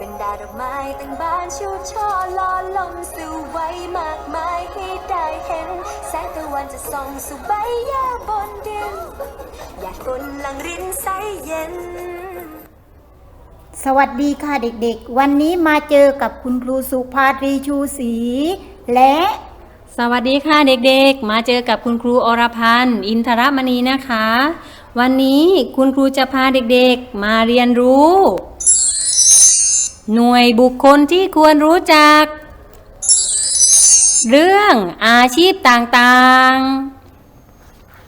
บรรดาดอกไม้ตั้งบานชูช่อลอลมสู่ไว้มากมายให้ได้เห็น แสงตะวันจะส่องสู่ใบหญ้าบนดินอยากกลหลังรินใสเย็น สวัสดีค่ะเด็กๆ วันนี้มาเจอกับคุณครูสุภาตรีชูศรีและสวัสดีค่ะเด็กๆ มาเจอกับคุณครูอรพันธ์อินทรมณีนะคะ วันนี้คุณครูจะพาเด็กๆ มาเรียนรู้ หน่วยบุคคลที่ควรรู้จัก เรื่องอาชีพต่าง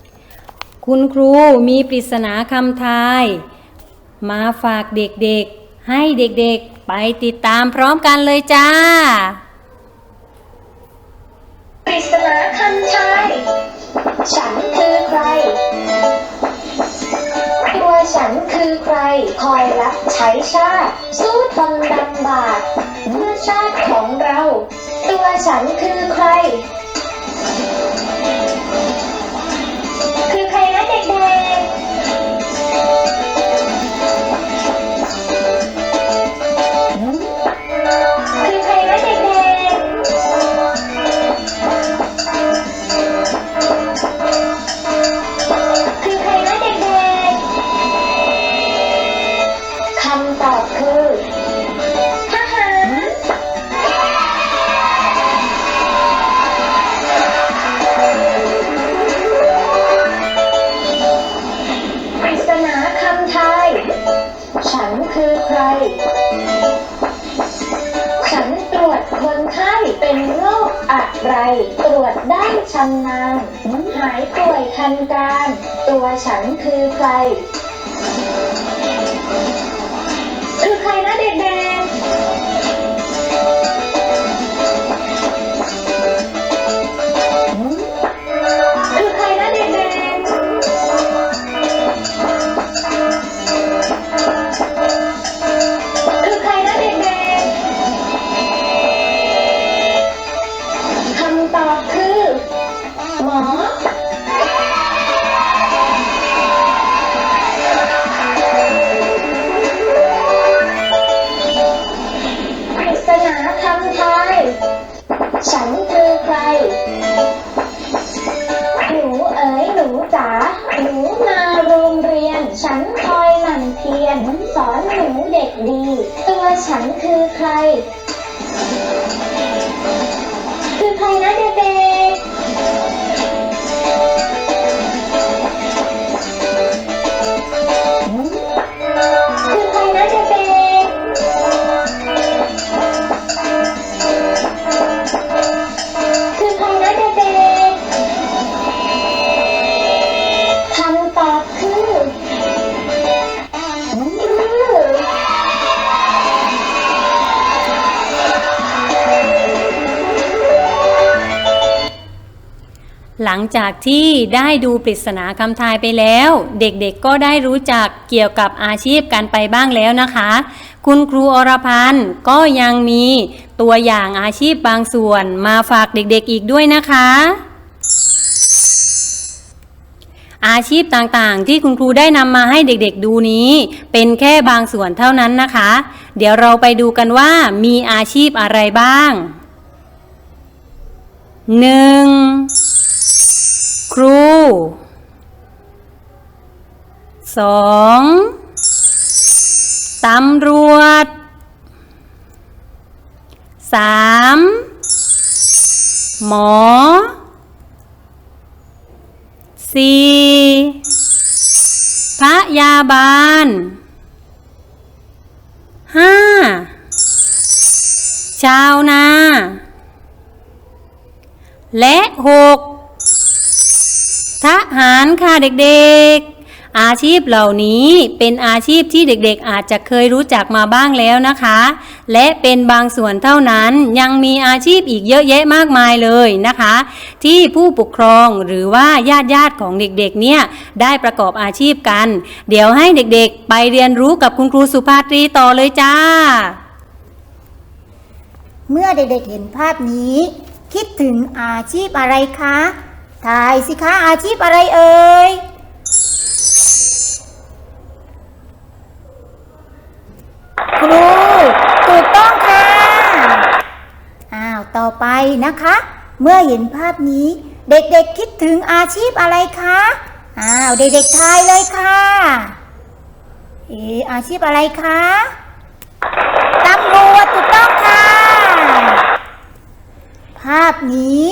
ๆ คุณครูมีปริศนาคำทาย มาฝากเด็กๆ ให้เด็กๆ ไปติดตามพร้อมกันเลยจ้า ฉันคือใคร อะไร ตรวจได้ชำนาญหายป่วยทันการ ตัวฉันคือใคร คือใครนะเด็กๆำตอบคือ หมอปริศนาคำทาย ฉันคือใคร หนูเอ๋ยหนูจ๋า หนูมาโรงเรียน ฉันคอยหมั่นเพียรสอนหนูเด็กดี ตัวฉันคือใคร หลังจากที่ได้ดูปริศนาคำทายไปแล้ว เด็กๆก็ได้รู้จักเกี่ยวกับอาชีพกันไปบ้างแล้วนะคะ คุณครูอรพันธ์ก็ยังมีตัวอย่างอาชีพบางส่วนมาฝากเด็กๆอีกด้วยนะคะ อาชีพต่างๆ ที่คุณครูได้นำมาให้เด็กๆดูนี้ เป็นแค่บางส่วนเท่านั้นนะคะ เดี๋ยวเราไปดูกันว่ามีอาชีพอะไรบ้างหนึ่ง สองตำรวจสามหมอสี่พยาบาลห้าชาวนา และหก หารค่ะเด็กๆ อาชีพเหล่านี้เป็นอาชีพที่เด็กๆ อาจจะเคยรู้จักมาบ้างแล้วนะคะ และเป็นบางส่วนเท่านั้นยังมีอาชีพอีกเยอะแยะมากมายเลยนะคะ ที่ผู้ปกครองหรือว่าญาติญาติๆของเด็กๆ เนี่ยได้ประกอบอาชีพกัน เดี๋ยวให้เด็กๆ ไปเรียนรู้กับคุณครูสุภาตรีต่อเลยจ้า เมื่อเด็กๆเห็นภาพนี้ คิดถึงอาชีพอะไรคะ ทายสิคะอาชีพอะไรเอ่ย ครูถูกต้องค่ะ อ้าว ต่อไปนะคะ เมื่อเห็นภาพนี้ เด็กๆคิดถึงอาชีพอะไรคะ อ้าว เด็กๆทายเลยค่ะ เอออาชีพอะไรคะตำรวจถูกต้องค่ะ ภาพนี้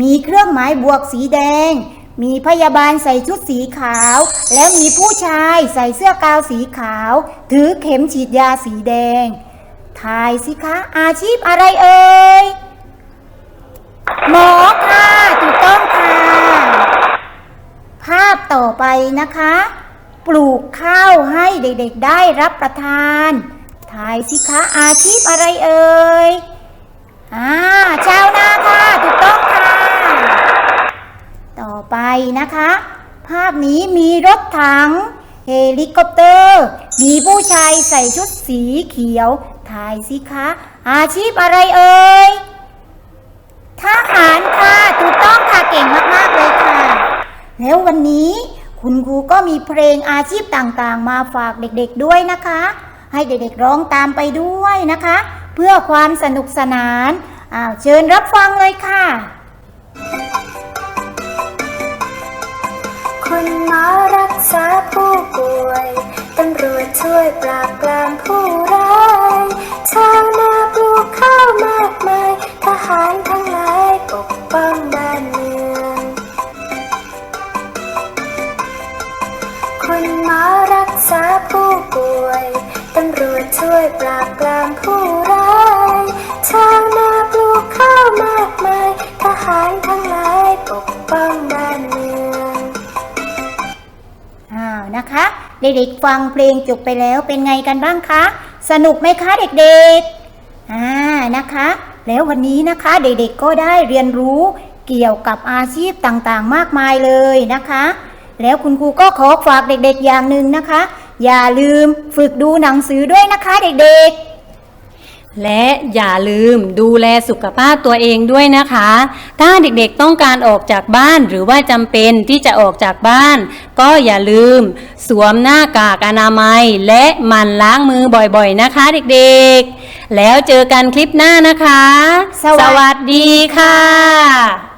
มีเครื่องหมายบวกสีแดง มีพยาบาลใส่ชุดสีขาว แล้วมีผู้ชายใส่เสื้อกาวสีขาว ถือเข็มฉีดยาสีแดง ทายสิคะ อาชีพอะไรเอ่ย หมอค่ะ ถูกต้องค่ะ ภาพต่อไปนะคะ ปลูกข้าวให้เด็กๆได้รับประทาน ทายสิคะ อาชีพอะไรเอ่ยอ่าชาวนาค่ะ ถูกต้องค่ะ นะคะ ภาพนี้มีรถถัง เฮลิคอปเตอร์ มีผู้ชายใส่ชุดสีเขียวทายสิคะ อาชีพอะไรเอ่ยทหารค่ะถูกต้องค่ะเก่งมาก ๆ เลยค่ะ แล้ววันนี้คุณครูก็มีเพลงอาชีพต่างๆ มาฝากเด็กๆด้วยนะคะ ให้เด็กๆร้องตามไปด้วยนะคะ เพื่อความสนุกสนานอ้าวเชิญรับฟังเลยค่ะ ป่วยตำรวจช่วยปราบปรามผู้ร้ายชาวนาปลูกข้าวมากมาย ทหารทั้งหลายปกป้องบ้านเมือง คุณหมอรักษาผู้ป่วย ตำรวจช่วยปราบปรามผู้ร้ายชาวนาปลูกข้าวมากมาย ทหารทั้งหลายปกป้อง เด็กๆฟังเพลงจบไปแล้วเป็นไงกันบ้างคะ สนุกไหมคะเด็กๆอ่านะคะ แล้ววันนี้นะคะเด็กๆก็ได้เรียนรู้เกี่ยวกับอาชีพต่างๆ มากมายเลยนะคะ แล้วคุณครูก็ขอฝากเด็กๆอย่างหนึ่งนะคะ อย่าลืมฝึกดูหนังสือด้วยนะคะเด็กๆ และอย่าลืมดูแลสุขภาพตัวเองด้วยนะคะ ถ้าเด็กๆต้องการออกจากบ้านหรือว่าจำเป็นที่จะออกจากบ้าน ก็อย่าลืม สวมหน้ากากอนามัย และหมั่นล้างมือบ่อยๆนะคะเด็กๆ แล้วเจอกันคลิปหน้านะคะ สวัสดีสวัสดีค่ะ